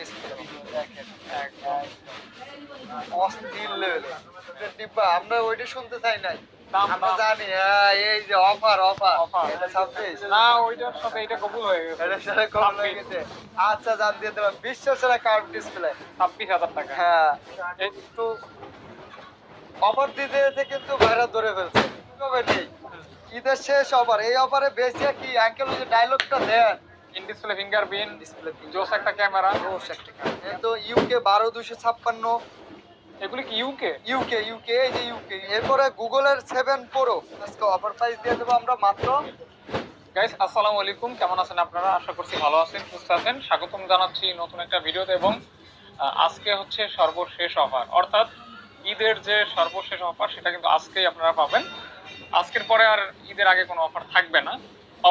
Display দেখেন একদম অস্থির লেভেল ডিব্বা আমরা ওইটা শুনতে চাই নাই। আমরা জানি হ্যাঁ এই যে অফার অফার এটা ছাব্বিশ। না ওইটার সাথে এটা কবুল হয়ে গেছে। এটার সাথে কম লেগেছে আচ্ছা জান দিয়ে দিলাম বিশ্ব সেরা কার্ভ ডিসপ্লে ছাব্বিশ হাজার টাকা। হ্যাঁ। এই একটু অফার দিতে দিতে কিন্তু ভাইরা ধরে ফেলছে। কবে নেই? ঈদের শেষ অফার এই অফারে বেশি কি? আঙ্কেল যে ডায়লগটা দেন। ইন ডিসপ্লে ফিঙ্গারপ্রিন্ট ডিসপ্লে জোস একটা ক্যামেরা তো ইউকে বারো দুশো ছাপ্পান্ন। এগুলি কি ইউকে ইউকে ইউকে এই যে ইউকে এরপরে গুগলের সেভেন প্রো। আজকে অফার প্রাইস দিয়ে দেবো আমরা মাত্র। গাইস আসসালামু আলাইকুম। কেমন আছেন আপনারা? আশা করছি ভালো আছেন সুস্থ আছেন। স্বাগতম জানাচ্ছি নতুন একটা ভিডিওতে এবং আজকে হচ্ছে সর্বশেষ অফার অর্থাৎ ঈদের যে সর্বশেষ অফার সেটা কিন্তু আজকেই আপনারা পাবেন। আজকের পরে আর ঈদের আগে কোনো অফার থাকবে না।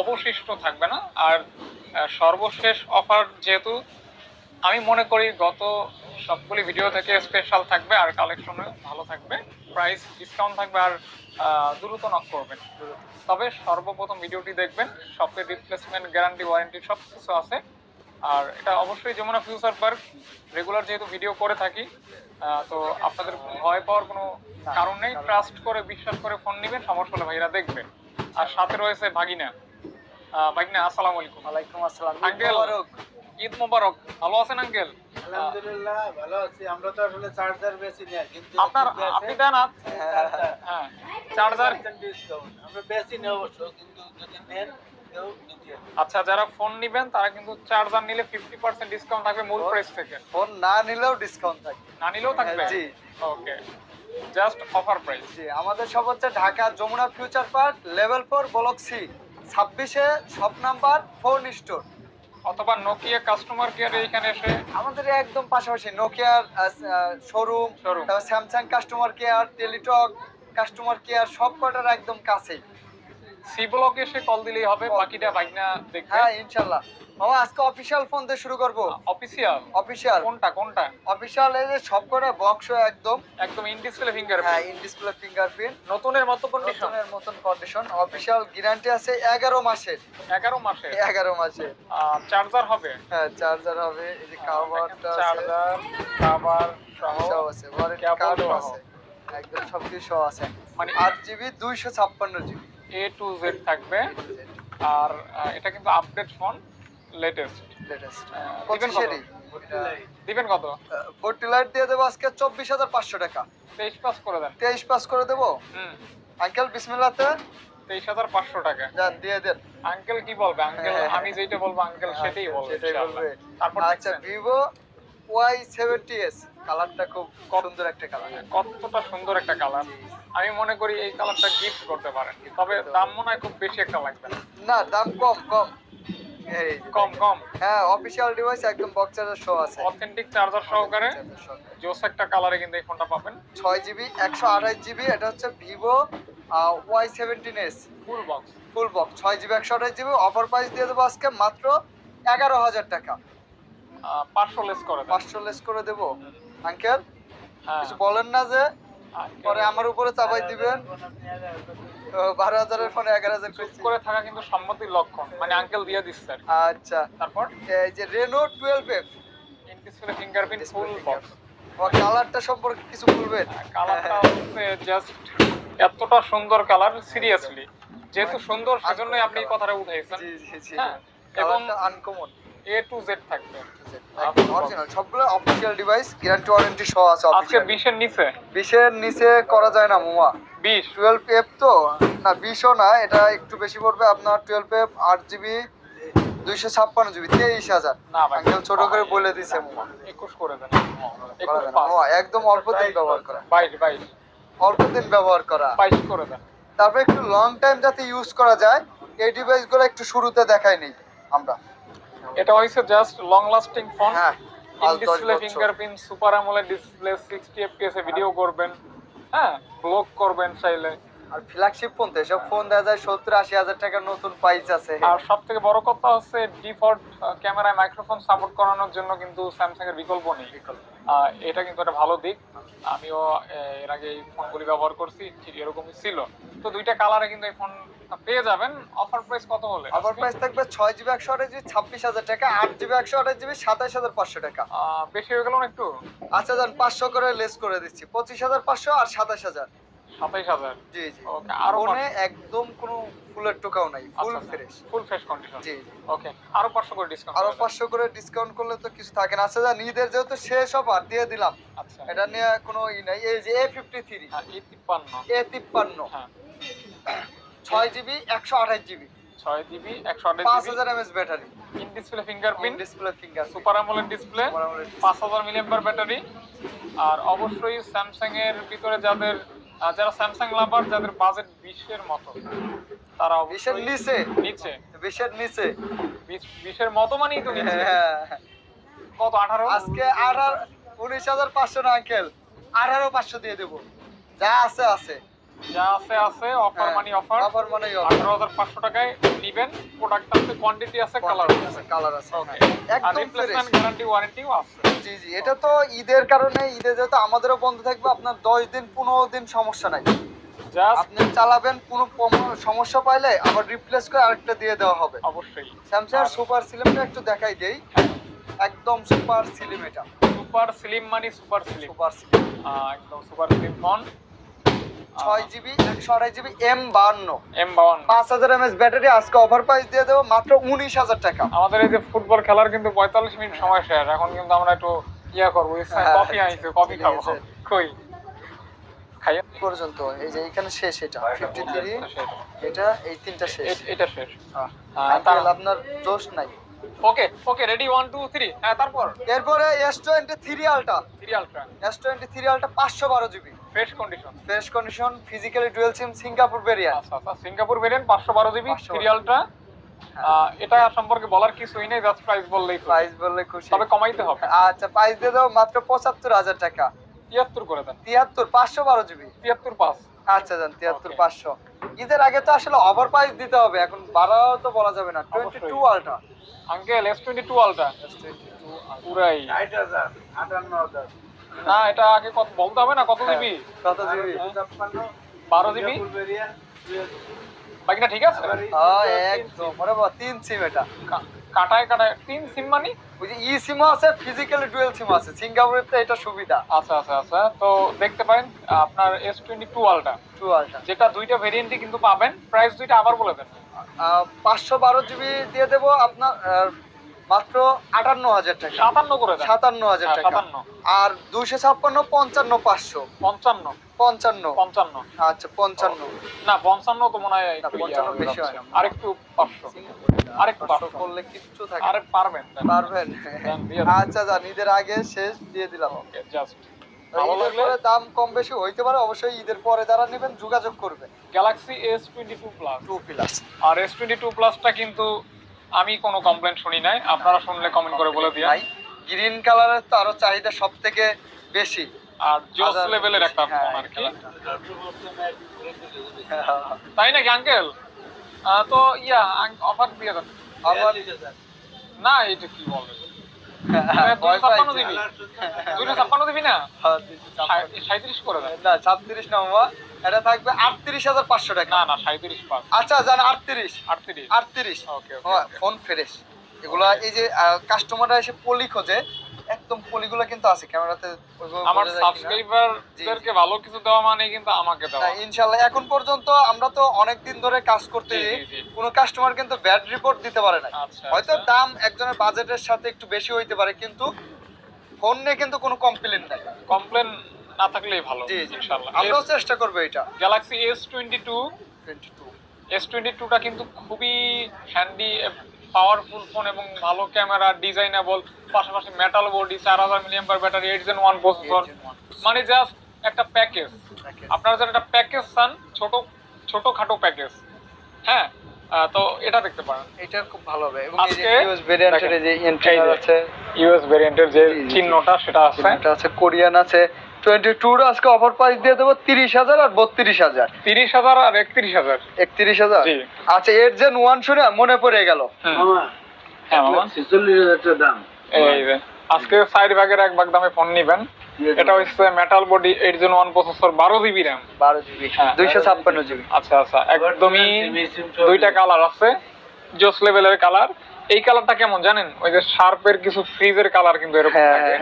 অবশিষ্ট থাকবে না। আর সর্বশেষ অফার যেহেতু আমি মনে করি গত সবগুলি ভিডিও থেকে স্পেশাল থাকবে আর কালেকশনে ভালো থাকবে। প্রাইস ডিসকাউন্ট থাকবে আর দ্রুত নক করবেন। তবে সর্বপ্রথম ভিডিওটি দেখবেন শপের রিপ্লেসমেন্ট গ্যারান্টি ওয়ারেন্টি সব কিছু আছে। আর এটা অবশ্যই যমুনা ফিউচার পার্ক রেগুলার যেহেতু ভিডিও করে থাকি তো আপনাদের ভয় পাওয়ার কোনো কারণ নেই। ট্রাস্ট করে বিশ্বাস করে ফোন নেবেন সমস্যা হলে ভাইরা দেখবেন। আর সাথে রয়েছে ভাগিনা। ভাগিনা আসসালামু আলাইকুম। ওয়ালাইকুম আসসালাম। আঙ্কেল। ঈদ মোবারক। ভালো আছেন আঙ্কেল? আলহামদুলিল্লাহ ভালো আছি। আমরা তো আসলে চার্জার বেশি না কিন্তু আপনার আপনি দেন আপ- হ্যাঁ চার্জার। আমরা বেশি অবশ্য কিন্তু যদি নেন আচ্ছা যারা ফোন নেবেন তারা কিন্তু চার্জার নিলে ফিফটি পার্সেন্ট ডিসকাউন্ট থাকবে মূল প্রাইস থেকে। ফোন না নিলেও ডিসকাউন্ট থাকে না নিলেও থাকবে? জি। ওকে। জাস্ট অফার প্রাইস জি আমাদের সব হচ্ছে Dhaka Jamuna future park level four block C ছাব্বিশে সব নাম্বার ফোন স্টোর অথবা নোকিয়া কাস্টমার কেয়ার এইখানে এসে আমাদের একদম পাশাপাশি নোকিয়ার showroom showroom Samsung customer care Teletalk customer care সব কটার একদম কাছেই। সি ব্লক এসে কল দিলেই হবে বাকিটা বাইকনা দেখবে। হ্যাঁ ইনশাল্লাহ। মামা আজকে অফিসিয়াল ফোন দিয়ে শুরু করব। অফিসিয়াল অফিসিয়াল কোনটা কোনটা? অফিসিয়াল এই যে সব কটা বক্স একদম। একদম ইন ডিসপ্লে ফিঙ্গার হ্যাঁ ইন ডিসপ্লে ফিঙ্গারপ্রিন্ট নতুনের মতো কন্ডিশন নতুনের মতন কন্ডিশন অফিসিয়াল গ্যারান্টি আছে এগারো মাসের। এগারো মাসে এগারো মাসের। চার্জার হবে? হ্যাঁ চার্জার হবে। এই যে কাভারটা চার্জার কাভার সহ আছে। ওয়ারেন্টি আছে। একদম সব কিছু আছে। মানে আট জিবি দুইশো ছাপ্পান্ন জিবি এ টু জেড থাকবে আর এটা কিন্তু আপডেট ফোন লেটেস্ট লেটেস্ট দিবেন কত? ফোরটি লাইট দিয়ে দেবো আজকে চব্বিশ হাজার পাঁচশো টাকা। তেইশ পাস করে দেন। তেইশ পাস করে দেবো? হুম। আঙ্কেল বিসমিল্লাতে? তেইশ হাজার পাঁচশো টাকা। যান দিয়ে দেন। আঙ্কেল কি বলবে? আঙ্কেল হ্যাঁ, হ্যাঁ। আমি যেটা বলব আঙ্কেল সেটাই বলবে সেটাই বলবে। তারপর আচ্ছা ভিভো ওয়াই সেভেন্টি এস কালারটা খুব সুন্দর একটা কালার। কতটা সুন্দর একটা কালার। আমি মনে করি এই কালারটা গিফট করতে পারেন তবে দাম মনে হয় খুব বেশি একটা লাগবে না। না দাম কম কম। কম কম। হ্যাঁ অফিসিয়াল ডিভাইস একদম বক্স চার্জার শো আছে। অথেন্টিক চার্জার সহকারে জোস একটা কালারে কিন্তু এই ফোনটা পাবেন। ছয় জিবি একশো আঠাশ জিবি এটা হচ্ছে Vivo Y seventeen S full box full box ছয় জিবি একশো আঠাশ জিবি অফার প্রাইস দিয়ে দেবো আজকে মাত্র এগারো হাজার টাকা। পাঁচশো লেস করে পাঁচশো লেস করে দেবো। আঙ্কেল হ্যাঁ, কিছু বলেন না যে পরে আমার উপরে চাপাই দিবেন। তো বারো হাজারের ফোনে এগারো হাজার করে থাকা কিন্তু সম্মতির লক্ষণ। মানে আঙ্কেল দিয়ে দিচ্ছে আচ্ছা। তারপর? এই যে Reno twelve F display fingerprint full box কালারটা সম্পর্কে কিছু বলবেন? কালারটা হচ্ছে জাস্ট এতটা সুন্দর কালার সিরিয়াসলি যেহেতু সুন্দর সেজন্যই আপনি কথাটা উঠাইছেন। হ্যাঁ এবং আনকমন এ টু জেড থাকবে অরিজিনাল সবগুলো অফিসিয়াল ডিভাইস গ্যারান্টি ওয়ারেন্টি সহ আছে আজকে অফিসিয়াল বিশের নিচে? নিচে করা যায় না এফ তো? না বিশও না এটা একটু বেশি পড়বে আপনার টুয়েলভ এফ আট জিবি দুইশো ছাপ্পান্ন জিবি তেইশ হাজার। না ভাই। ছোট করে বলে দিছে করে দেন। মোমা, একদম অল্প দিন ব্যবহার করা। অল্প দিন ব্যবহার করা। বাইশ করে দেন। তারপর একটু লং টাইম যাতে ইউজ করা যায় এই ডিভাইসগুলো একটু শুরুতে দেখাই নেই আমরা। এটা হইছে জাস্ট লং লাস্টিং ফোন হ্যাঁ display fingerprint super AMOLED display 60 FPS এ ভিডিও করবেন। হ্যাঁ ব্লগ করবেন চাইলে। আর ফ্ল্যাগশিপ ফোন তো এসব ফোন দেখা যায় সত্তর আশি হাজার টাকার নতুন প্রাইস আছে। আর সব থেকে বড় কথা হচ্ছে ডিফল্ট ক্যামেরায় মাইক্রোফোন সাপোর্ট করানোর জন্য কিন্তু স্যামসাং এর বিকল্প নেই। আহ, এটা কিন্তু একটা ভালো দিক। আমিও এর আগে এই ফোনগুলি ব্যবহার করছি ঠিক এরকমই ছিল। তো দুইটা কালারে কিন্তু এই ফোন পেয়ে যাবেন। অফার প্রাইস কত হলে? অফার প্রাইস থাকবে ছয় জিবি একশো আঠাশ জিবি ছাব্বিশ হাজার টাকা আট জিবি একশো আঠাশ জিবি সাতাশ হাজার পাঁচশো টাকা। বেশি হয়ে গেল একটু? আচ্ছা যান পাঁচশো করে লেস করে দিচ্ছি। পঁচিশ হাজার পাঁচশো আর সাতাশ হাজার। সাতাইশ হাজার জি জি। ওকে আরও ফোনে একদম কোনো ফুলের টোকাও নাই full fresh full fresh condition জি জি। ওকে আরও পাঁচশো করে ডিসকাউন্ট আরও পাঁচশো করে ডিসকাউন্ট করলে তো কিছু থাকে না। আচ্ছা যান ঈদের যেহেতু শেষ অফার দিয়ে দিলাম। আচ্ছা। এটা নিয়ে কোনো ই নাই। এই যে এ ফিফটি থ্রি হ্যাঁ এই তিপ্পান্ন। এ তিপ্পান্ন। হ্যাঁ। ছয় জিবি একশো আঠাশ জিবি। ছয় জিবি একশো আঠাশ পাঁচ জিবি। হাজার MS battery. In display fingerprint display finger super AMOLED display পাঁচ হাজার মিলিয়াম্পার ব্যাটারি আর অবশ্যই স্যামসাং এর ভিতরে যাদের যারা স্যামসাং লাভার যাদের বাজেট বিশের মতো তারা বিশের নিচে? নিচে। বিশের নিচে? বিশ- বিশের মতো মানেই তো হ্যাঁ। কত আঠারো? আজকে আঠারো উনিশ হাজার পাঁচশো না আঙ্কেল? আঠারো পাঁচশো দিয়ে দেবো। যা আছে আছে। যা আছে আছে অফার হ্যাঁ, মানি অফার অফার মানে আঠারো হাজার পাঁচশো টাকায় নিবেন। প্রোডাক্ট আছে কোয়ান্টিটি আছে কালার আছে কালার আছে হ্যাঁ। একদম রিপ্লেসমেন্ট গ্যারান্টি ওয়ারেন্টিও আছে। জি জি এটা তো ঈদের কারণে ঈদে যেহেতু আমাদেরও বন্ধ থাকবে আপনার দশ দিন পনেরো দিন সমস্যা নাই। আপনি চালাবেন কোনো সমস্যা পাইলে আবার রিপ্লেস করে আরেকটা দিয়ে দেওয়া হবে। অবশ্যই। স্যামসাং সুপার সিলিমটা একটু দেখাই দেই। একদম সুপার সিলিম এটা। সুপার স্লিম মানি সুপার স্লিম সুপার সিলিম একদম সুপার স্লিম ফোন। ছয় জিবি একশো আড়াই জিবি এম এম পাঁচ হাজার এমএস ব্যাটারি আজকে অফার প্রাইস দিয়ে দেবো মাত্র উনিশ হাজার টাকা। আমাদের এই যে ফুটবল খেলার কিন্তু পঁয়তাল্লিশ মিনিট সময় শেষ। এখন কিন্তু আমরা একটু ইয়া করব হ্যাঁ, কফি আনিছে কফি খাব। কই? খাইয়ে পর্যন্ত এই যে এখানে শেষ এটা ফিফটি থ্রি এটা এই তিনটা শেষ। এটা শেষ। হ্যাঁ। আপনার দোষ নাই। Okay okay ready one two three হ্যাঁ তারপর? এরপরে S twenty three ultra three ultra GB. Fresh condition fresh condition physically dual SIM Singapore variant আচ্ছা আচ্ছা সিঙ্গাপুর ভেরিয়েন্ট পাঁচশো বারো জিবি 512 থ্রি আলট্রা এটা সম্পর্কে বলার কিছুই নেই জাস্ট প্রাইস বললেই। প্রাইস বললে খুশি। তবে কমাইতে হবে। আচ্ছা প্রাইস দিয়ে দেবো মাত্র পঁচাত্তর হাজার টাকা। তিয়াত্তর করে দেন। তিয়াত্তর পাঁচশো বারো জিবি। তিয়াত্তর পাঁচ। আচ্ছা যান তিয়াত্তর Okay. পাঁচশো। ঈদের আগে তো আসলে ওভার প্রাইস দিতে হবে এখন বাড়াও তো বলা যাবে না। টোয়েন্টি অবশ্যই। Two ultra uncle S twenty two ultra পুরাই। ষাট হাজার আটান্ন হাজার। না এটা আগে কত বলতে হবে না কত হ্যাঁ। জিবি কত জিবি বারো জিবি বাকিটা ঠিক আছে? হ্যাঁ তিন সিম এটা। কাটায় কাটায় তিন সিম মানি? ওই যে ই আছে ফিজিক্যালি ডুয়েল সিম আছে। সিঙ্গাপুরের তো এটা সুবিধা। আচ্ছা আচ্ছা আচ্ছা। তো দেখতে পারেন আপনার S twenty two ultra two ultra যেটা দুইটা ভেরিয়েন্টই কিন্তু পাবেন প্রাইস দুইটা আবার বলে দেন। পাঁচশো বারো জিবি দিয়ে দেবো আপনার মাত্র আটান্ন হাজার টাকা। সাতান্ন করে সাতান্ন হাজার হ্যাঁ, টাকা। আর দুইশো ছাপ্পান্ন পঞ্চান্ন পাঁচশো। পঞ্চান্ন। পঞ্চান্ন। পঞ্চান্ন। আচ্ছা পঞ্চান্ন। না পঞ্চান্ন তো মনে হয় পঞ্চান্ন বেশি হয়। আরেকটু পাঁচশো। আরেকটু পাঁচশো পাঁচশো। করলে কিচ্ছু থাকে আরে পারবেন। আচ্ছা যান ঈদের আগে শেষ দিয়ে দিলাম। দাম কম বেশি হইতে পারে অবশ্যই ঈদের পরে যারা নেবেন যোগাযোগ করবে। Galaxy S twenty two plus two plus আর এস টোয়েন্টি টু প্লাসটা কিন্তু আমি কোনো কমপ্লেন শুনি নাই আপনারা শুনলে কমেন্ট করে বলে দিয়ে ভাই গ্রিন কালারের তো আরও চাহিদা সব থেকে বেশি। আর জোস লেভেলের একটা হ্যাঁ, ফোন আর কি। হ্যাঁ, তাই নাকি আঙ্কেল তো ইয়া অফার দিয়ে দেন না এটা কি বলে? এটা থাকবে আটত্রিশ হাজার পাঁচশো টাকা। না আচ্ছা জান আটত্রিশ। আটত্রিশ। আটত্রিশ। হ্যাঁ, ফোন ফ্রেশ। এগুলা এই যে কাস্টমাররা এসে পলি খোঁজে একদম পলিগুলো কিন্তু আছে ক্যামেরাতে আমার। সাবস্ক্রাইবারদেরকে ভালো কিছু দেওয়া মানে কিন্তু আমাকে দেওয়া। না, ইনশাল্লাহ এখন পর্যন্ত আমরা তো অনেক দিন ধরে কাজ করতে। কোনো কাস্টমার কিন্তু ব্যাড রিপোর্ট দিতে পারে না আচ্ছা হয়তো আচ্ছা। দাম একজনের বাজেটের সাথে একটু বেশি হইতে পারে কিন্তু ফোন নিয়ে কিন্তু কোনো কমপ্লেন নাই। কমপ্লেন না থাকলেই ভালো জি ইনশাআল্লাহ। আমরাও চেষ্টা করব এটা। Galaxy S twenty two twenty two S twenty টুটা কিন্তু খুবই হ্যান্ডি পাওয়ারফুল ফোন এবং ভালো ক্যামেরা ডিজাইনেবল পাশাপাশি মেটাল বডি চার হাজার milliamp battery eight Gen one processor মানে জাস্ট একটা প্যাকেজ আপনারা যারা একটা প্যাকেজ চান ছোট ছোটখাটো প্যাকেজ হ্যাঁ তো এটা দেখতে পারেন। এটা খুব ভালো হবে। এবং আজকে ইউএস ভেরিয়েন্টের যে এন্ট্রিনার আছে। ইউএস ভেরিয়েন্টের যে। চিহ্নটা সেটা আছে। এটা আছে কোরিয়ান আছে। টোয়েন্টি টুর আজকে অফার প্রাইস দিয়ে দেবো তিরিশ হাজার আর বত্রিশ হাজার। তিরিশ হাজার আর একত্রিশ হাজার। একত্রিশ হাজার? আচ্ছা এর যে ওয়ান শুনে মনে পড়ে গেল। হ্যাঁ। মামা। ছেচল্লিশ হাজার দাম। এই আজকে সাইড ভাগের এক ভাগ দামে ফোন নিবেন। এটা হচ্ছে metal body eight Gen one processor বারো জিবি র্যাম বারো জিবি হ্যাঁ। দুইশো ছাপ্পান্ন জিবি আচ্ছা আচ্ছা একদমই দুইটা কালার আছে জোস লেভেলের কালার এই কালারটা কেমন জানেন? ওই যে শার্পের কিছু ফ্রিজের কালার কিন্তু এরকম হ্যাঁ থাকে।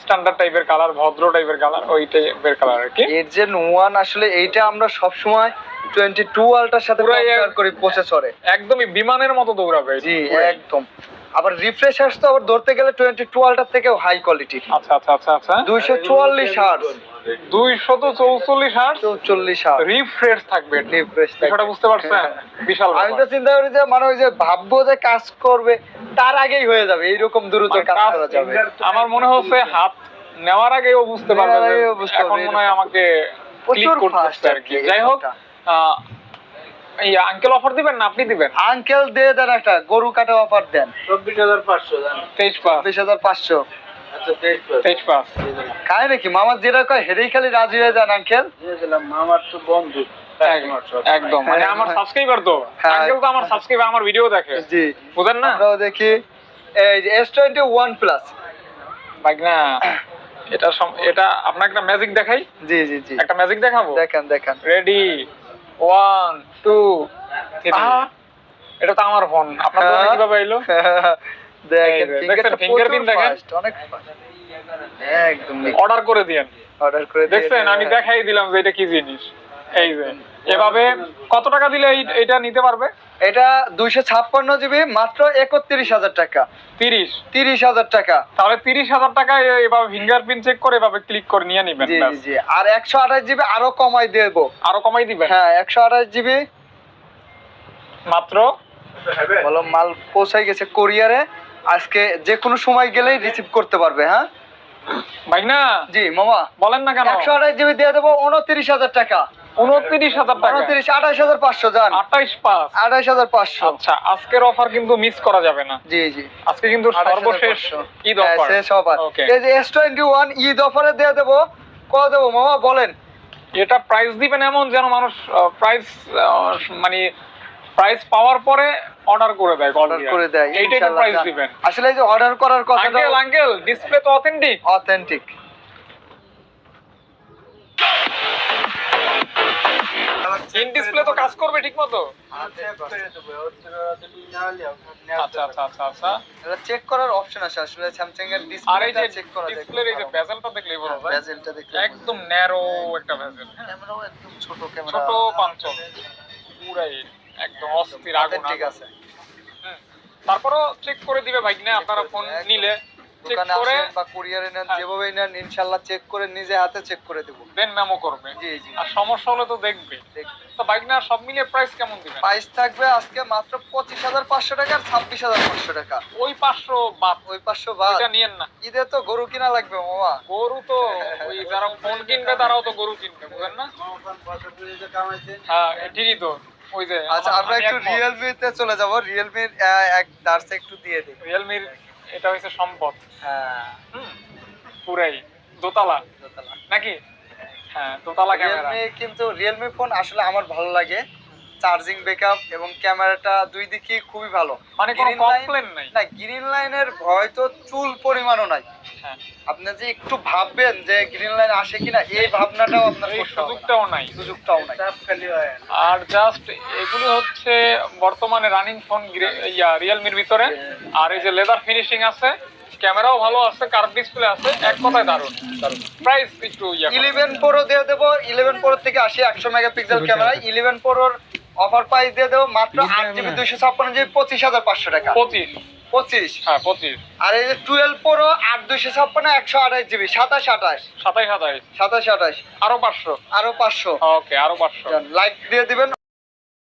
স্ট্যান্ডার্ড টাইপের কালার ভদ্র টাইপের কালার ওই টাইপের কালার আর কি। এর যে ওয়ান আসলে এইটা আমরা সবসময় টোয়েন্টি টু আলটার সাথে কম্পেয়ার করি প্রসেসরে একদমই বিমানের মতো দৌড়াবে। জি একদম। আবার রিফ্রেশ আসতো আবার ধরতে গেলে টোয়েন্টি টু আলটার থেকেও হাই কোয়ালিটি আচ্ছা আচ্ছা আচ্ছা আচ্ছা। দুইশো চুয়াল্লিশ হার্স দুইশত চৌচল্লিশ হার্স চৌচল্লিশ হার্স রিফ্রেশ থাকবে রিফ্রেশ বিষয়টা বুঝতে পারছেন? বিশাল আমি তো চিন্তা করি যে মানে ওই যে ভাববো যে কাজ করবে তার আগেই হয়ে যাবে। এইরকম দ্রুত মানে কাজ করা যাবে। আমার মনে হচ্ছে হাত নেওয়ার বুঝতে পারবে এখন মনে হয় আমাকে ক্লিক প্রচুর করতে ফাস্ট হচ্ছে আর কি যাই হোক আঙ্কেল অফার দিবেন না আপনি দিবেন? আঙ্কেল দিয়ে দেন একটা গরু কাটা অফার দেন। চব্বিশ হাজার পাঁচশো তেইশ পাস বিশ হাজার পাঁচশো। তেইশ পাঁচ। তেইশ পাস খায় নাকি? মামার যেটা কয় হেরেই খালি রাজি হয়ে যান আঙ্কেল দিয়ে তো বন্ধু। একদম। মানে আমার। সাবস্ক্রাইবার তো। আঙ্কেল তো আমার সাবস্ক্রাইবার আমার ভিডিও দেখে। জি। বুঝেন না? আমরাও দেখি। এই এস টোয়েন্টি ওয়ান প্লাস এটা এটা আপনার একটা ম্যাজিক দেখাই। জি জি জি। একটা ম্যাজিক দেখাবো? দেখান দেখান। রেডি ওয়ান টু এটা তো আমার ফোন আপনার ফোন হ্যাঁ। কীভাবে এলো? দেখেন প্রচুর দেখেন? অনেক একদম অর্ডার করে দিয়েন। অর্ডার করে দেখছেন? আমি দেখাই দিলাম যে এটা কি জিনিস। এই যে। এভাবে কত টাকা দিলে এটা নিতে পারবে? এটা দুইশো ছাপ্পান্ন জিবি মাত্র একত্রিশ হাজার টাকা। তিরিশ? তিরিশ হাজার টাকা। তাহলে তিরিশ হাজার টাকা এভাবে ফিঙ্গারপ্রিন্ট চেক করে এভাবে ক্লিক করে নিয়ে নিবেন জি জি জি। আর একশো আঠাশ জিবি আরও কমাই দেবো। আরও কমাই দিবেন? হ্যাঁ একশো আঠাশ জিবি। মাত্র? বলো মাল পৌঁছাই গেছে কোরিয়ারে আজকে যে কোনো সময় গেলেই রিসিভ করতে পারবে হ্যাঁ? ভাই না জি মামা। বলেন না কেন? একশো আঠাশ জিবি দিয়ে দেবো উনত্রিশ হাজার টাকা। উনত্রিশ হাজার টাকা। উনত্রিশ আঠাশ হাজার পাঁচশো যান আঠাইশ পাঁচ। আঠাশ হাজার পাঁচশো। আচ্ছা আজকের অফার কিন্তু মিস করা যাবে না। জি জি। আজকে কিন্তু সর্বশেষ ঈদ হ্যাঁ, অফার শেষ অফার এই যে এস টোয়েন্টি ওয়ান ঈদ অফারে দিয়ে দেবো। কত দেবো মামা বলেন। এটা প্রাইস দিবেন এমন যেন মানুষ প্রাইস মানে প্রাইস পাওয়ার পরে অর্ডার করে দেয় অর্ডার করে দেয় এইটাই প্রাইস। দিবেন। আসলে এই যে অর্ডার করার কথাটা আঙ্কেল আঙ্কেল ডিসপ্লে তো অথেন্টিক অথেন্টিক ইন ডিসপ্লে তো কাজ করবে ঠিক মতো আচ্ছা আচ্ছা আচ্ছা চেক করার অপশন আছে। আসলে স্যামসাং এর আর এই যে ডিসপ্লেটা চেক করা যায় ডিসপ্লের এই যে বেজেলটা দেখলেই বোঝা বেজেলটা দেখলে একদম ন্যারো একটা বেজেল ক্যামেরাও একদম ছোট ক্যামেরা ছোট পুরাই একদম অস্থির আগুন ঠিক আছে। তারপরও চেক করে দিবে বাইক না আপনারা ফোন নিলে। চেক দোকানে আসেন বা কুরিয়ারে নেন হ্যাঁ। যেভাবেই নেন ইনশাআল্লাহ চেক করে নিজে হাতে চেক করে দেবো। দেন মেমো করবে। জি জি। আর সমস্যা হলে তো দেখবে। তো বাইক না সব মিলিয়ে প্রাইস কেমন দিবেন? প্রাইস থাকবে আজকে মাত্র পঁচিশ হাজার পাঁচশো টাকা আর ছাব্বিশ হাজার পাঁচশো টাকা। ওই পাঁচশো বাদ। ওই পাঁচশো বাদ। ওইটা নিয়েন না। ঈদে তো গরু কিনা লাগবে মামা। গরু তো ওই যারা ফোন কিনবে তারাও তো গরু কিনবে বুঝেন না? হ্যাঁ ঠিকই তো। ওই যে আচ্ছা আমরা একটু রিয়েলমি তে চলে যাব। রিয়েলমির এক দার্সে একটু দিয়ে দিই। রিয়েলমির এটা হয়েছে সম্পদ। হ্যাঁ। হুম। পুরাই। দোতলা। দোতলা। নাকি? হ্যাঁ দোতলা ক্যামেরা। কিন্তু রিয়েলমি ফোন আসলে আমার ভালো লাগে। চার্জিং ব্যাকআপ এবং ক্যামেরাটা দুই দিকই খুবই ভালো। মানে কোনো কমপ্লেন নাই? না গ্রিন লাইনের ভয় তো চুল পরিমাণও নাই। হ্যাঁ। আপনি যে একটু ভাববেন যে গ্রিন লাইন আসে কিনা এই ভাবনাটাও আপনার। সুযোগটাও নাই। সুযোগটাও নাই। আর জাস্ট এগুলি হচ্ছে বর্তমানে রানিং ফোন ইয়া রিয়েলমির ভিতরে। আর এই যে লেদার ফিনিশিং আছে ক্যামেরাও ভালো আছে কার্ভ ডিসপ্লে আছে এক কথায় দারুণ। দারুণ। প্রাইস একটু ইয়া। ইলেভেন প্রো দিয়ে দেবো ইলেভেন প্রো থেকে আসি একশো মেগাপিক্সেল ক্যামেরা ইলেভেন প্রোর অফার প্রাইস দিয়ে দেবো মাত্র আট জিবি দুইশো ছাপ্পান্ন জিবি পঁচিশ হাজার পাঁচশো টাকা। পঁচিশ। পঁচিশ? হ্যাঁ পঁচিশ। আর এই যে টুয়েলভ প্রো আট দুইশো ছাপ্পান্ন একশো আঠাশ জিবি সাতাশ আঠাশ। সাতাশ আঠাশ। সাতাশ আঠাশ। আরও পাঁচশো। আরও পাঁচশো। ওকে আরও পাঁচশো। লাইক দিয়ে দিবেন।